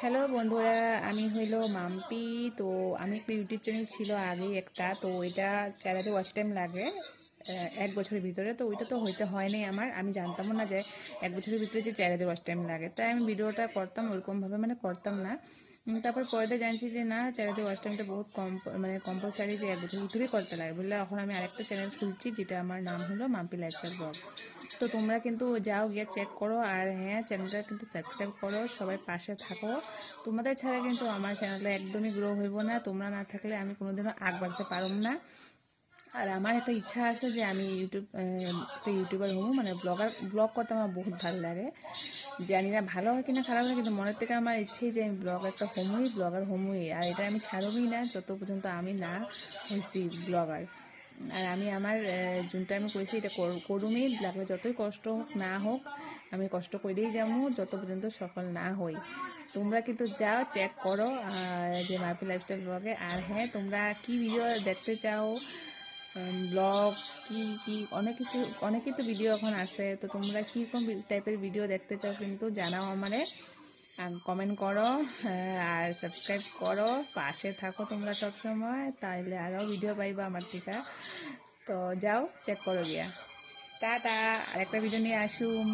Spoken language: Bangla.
হ্যালো বন্ধুরা, আমি হইল মাম্পি। তো আমি একটা ইউটিউব চ্যানেল ছিল আগে একটা, তো ওইটা চ্যানেলে ওয়াচ টাইম লাগে এক বছরের ভিতরে। তো ওইটা তো হইতে হয়নি আমার, আমি জানতামও না যে এক বছরের ভিতরে যে চ্যানেলে ওয়াচ টাইম লাগে। তাই আমি ভিডিওটা করতাম, ওরকমভাবে মানে করতাম না। তারপর পরে জানছি যে না চ্যানেলতে ওয়াচ টাইমটা বহুত কম মানে কম্পালসারি যে এক বছর ভিতরেই করতে লাগে বললে এখন আমি আরেকটা চ্যানেল খুলছি যেটা আমার নাম হলো মাম্পি লাইফস্টাইল ব্লগ তো তোমরা কিন্তু যাও গিয়ে চেক করো আর হ্যাঁ চ্যানেলটা কিন্তু সাবস্ক্রাইব করো সবাই পাশে থাকো তোমাদের ছাড়া কিন্তু আমার চ্যানেলটা একদমই গ্রো হইব না তোমরা না থাকলে আমি কোনোদিনও আগ বাড়তে পারব না আর আমার একটা ইচ্ছা আছে যে আমি ইউটিউব একটা ইউটিউবার হব। মানে ব্লগার ব্লগ করতে আমার বহুত ভালো লাগে। জানি না ভালো হয় কিনা খারাপ হয়, কিন্তু মনের থেকে আমার ইচ্ছেই যে আমি ব্লগ একটা হমুই ব্লগার হোমই আর এটা আমি ছাড়বই না, যত পর্যন্ত আমি না হয়েছি ব্লগার আর আমি আমার যোনটা আমি করেছি, এটা কর- করুমই। লাগলে যতই কষ্ট হোক, না হোক, আমি কষ্ট করেই যাব, যত পর্যন্ত সফল না হই। তোমরা কিন্তু যাও চেক করো যে মার্পি লাইফস্টাইল ব্লগে আর হ্যাঁ তোমরা কি ভিডিও দেখতে চাও ব্লগ কি কি অনেক কিছু অনেকই তো ভিডিও এখন আছে তো তোমরা কীরকম টাইপের ভিডিও দেখতে চাও কিন্তু জানাও আমারে। কমেন্ট করো আহ, আর সাবস্ক্রাইব করো পাশে থাকো তোমরা সব সময় তাইলে আরও ভিডিও পাইবা আমার থেকে। তো যাও চেক করো গিয়া। টাটা আরেকটা ভিডিও নিয়ে আসুম।